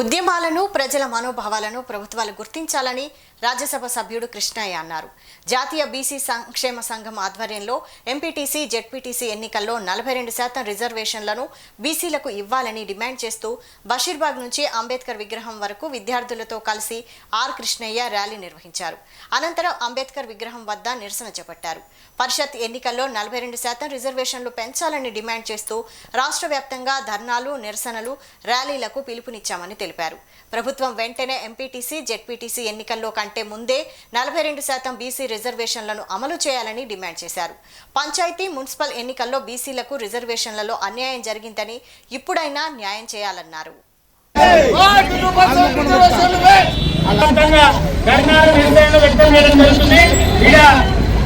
ఉద్యమాలను ప్రజల మనోభావాలను ప్రభుత్వాలు గుర్తించాలని రాజ్యసభ సభ్యుడు కృష్ణయ్య అన్నారు. జాతీయ బీసీ సంక్షేమ సంఘం ఆధ్వర్యంలో ఎంపీటీసీ జెడ్పీటీసీ ఎన్నికల్లో నలభై రెండు శాతం రిజర్వేషన్లను బీసీలకు ఇవ్వాలని డిమాండ్ చేస్తూ బషీర్బాగ్ నుంచి అంబేద్కర్ విగ్రహం వరకు విద్యార్థులతో కలిసి ఆర్ కృష్ణయ్య ర్యాలీ నిర్వహించారు. అనంతరం అంబేద్కర్ విగ్రహం వద్ద నిరసన చేపట్టారు. పరిషత్ ఎన్నికల్లో నలభై రెండు శాతం రిజర్వేషన్లు పెంచాలని డిమాండ్ చేస్తూ రాష్ట్ర వ్యాప్తంగా ధర్నాలు నిరసనలు ర్యాలీలకు పిలుపునిచ్చామని తెలిపారు ప్రభుత్వం వెంటనే ఎంపీటీసీ జెడ్పీటీసీ ఎన్నికల్లో కంటే ముందే నలభై రెండు శాతం బీసీ రిజర్వేషన్లను అమలు చేయాలని డిమాండ్ చేశారు. పంచాయతీ మున్సిపల్ ఎన్నికల్లో బీసీలకు రిజర్వేషన్లలో అన్యాయం జరిగిందని ఇప్పుడైనా న్యాయం చేయాలన్నారు.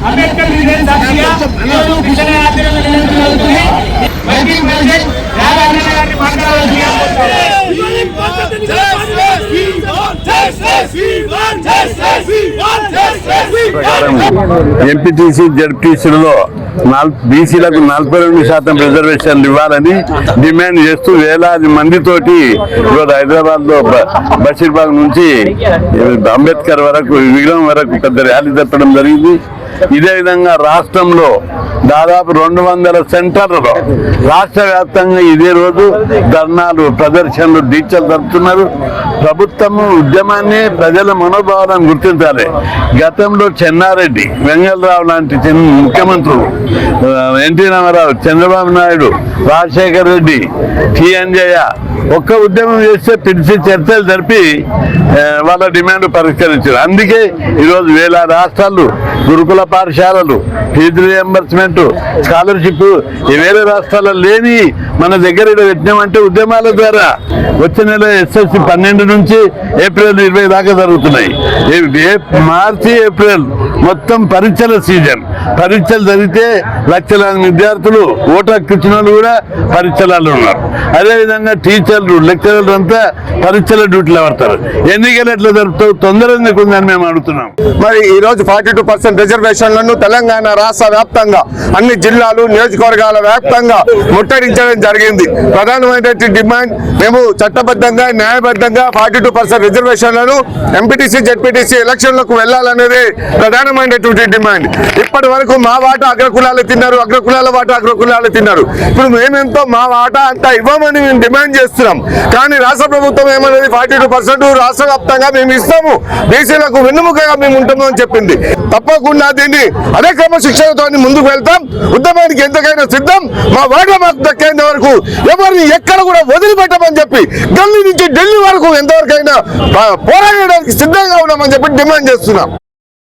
అంబేద్కర్ సాక్షిగా ఈరోజు కిషన్ ఆధ్వర్యంలో జరుగుతుంది. ప్రెసిడెంట్ గారిని ప్రకారం ఎంపీటీసీ జడ్పీసీలలో బీసీలకు నలభై రెండు శాతం రిజర్వేషన్లు ఇవ్వాలని డిమాండ్ చేస్తూ వేలాది మందితోటి ఈరోజు హైదరాబాద్లో బషీర్బాగ్ నుంచి అంబేద్కర్ వరకు విగ్రహం వరకు పెద్ద ర్యాలీ జరపడం జరిగింది. ఇదే విధంగా రాష్ట్రంలో దాదాపు రెండు వందల సెంటర్లలో రాష్ట్ర వ్యాప్తంగా ఇదే రోజు ధర్నాలు ప్రదర్శనలు దీక్షలు జరుపుతున్నారు. ప్రభుత్వము ఉద్యమాన్ని ప్రజల మనోభావాలను గుర్తించాలి. గతంలో చెన్నారెడ్డి వెంగళరావు లాంటి ముఖ్యమంత్రులు ఎన్టీ రామారావు చంద్రబాబు నాయుడు రాజశేఖర్ రెడ్డి టిఎన్జయ ఒక్క ఉద్యమం చేస్తే పిలిచి చర్చలు జరిపి వాళ్ళ డిమాండ్ పరిష్కరించారు. అందుకే ఈరోజు వేల రాష్ట్రాలు గురుకుల పాఠశాలలు ఫీజు రియంబర్స్మెంట్ స్కాలర్షిప్ ఈ వేరే రాష్ట్రాల్లో లేని మన దగ్గర ఇక్కడ పెట్టినామంటే ఉద్యమాల ద్వారా వచ్చే నెల ఎస్ఎస్సి పన్నెండు నుంచి ఏప్రిల్ ఇరవై దాకా జరుగుతున్నాయి. మార్చి ఏప్రిల్ మొత్తం పరీక్షల సీజన్. పరీక్షలు జరిగితే లక్షలాది విద్యార్థులు ఓటు హక్కు ఇచ్చిన వాళ్ళు కూడా పరీక్షలలో ఉన్నారు. అదేవిధంగా టీచర్ లెక్చరర్లు అంతా పరీక్షల డ్యూటీలో పడతారు. ఎన్నికలు ఎట్లా జరుపుతావు తొందర ఎందుకుందని మేము అడుగుతున్నాం. మరి ఈ రోజు ఫార్టీ టూ పర్సెంట్ రిజర్వేషన్లను తెలంగాణ రాష్ట్ర వ్యాప్తంగా అన్ని జిల్లాలు నియోజకవర్గాల వ్యాప్తంగా ముట్టడించడం జరిగింది. ప్రధానమైనటువంటి డిమాండ్ మేము చట్టబద్ధంగా న్యాయబద్ధంగా ఫార్టీ టూ పర్సెంట్ రిజర్వేషన్లను ఎంపీటీసీ జెడ్పీటీసీ ఎలక్షన్లకు వెళ్ళాలనేది ప్రధానమైనటువంటి డిమాండ్. ఇప్పటి వరకు మా వాటా అగ్రకులాలు తిన్నారు అగ్రకులాల వాటా అగ్రకులాలు తిన్నారు. ఇప్పుడు మేమెంతో మా వాటా అంతా ఇవ్వమని మేము డిమాండ్ చేస్తున్నాం. కానీ రాష్ట్ర ప్రభుత్వం ఏమన్నది? ఫార్టీ టూ పర్సెంట్ రాష్ట్ర వ్యాప్తంగా మేము ఇస్తాము. బీసీలకు వెన్నుముకగా మేము ఉంటాము అని చెప్పింది. తప్పకుండా దీన్ని అదే క్రమశిక్షణతో ముందుకు వెళ్తాం. ఉద్యమానికి ఎంతకైనా సిద్ధం. మా వాటా మాకు దక్కేంత వరకు ఎవరిని ఎక్కడ కూడా వదిలిపెట్టమని చెప్పి ఢిల్లీ నుంచి ఢిల్లీ వరకు ఎంతవరకైనా పోరాడడానికి సిద్ధంగా ఉన్నామని చెప్పి డిమాండ్ చేస్తున్నాం.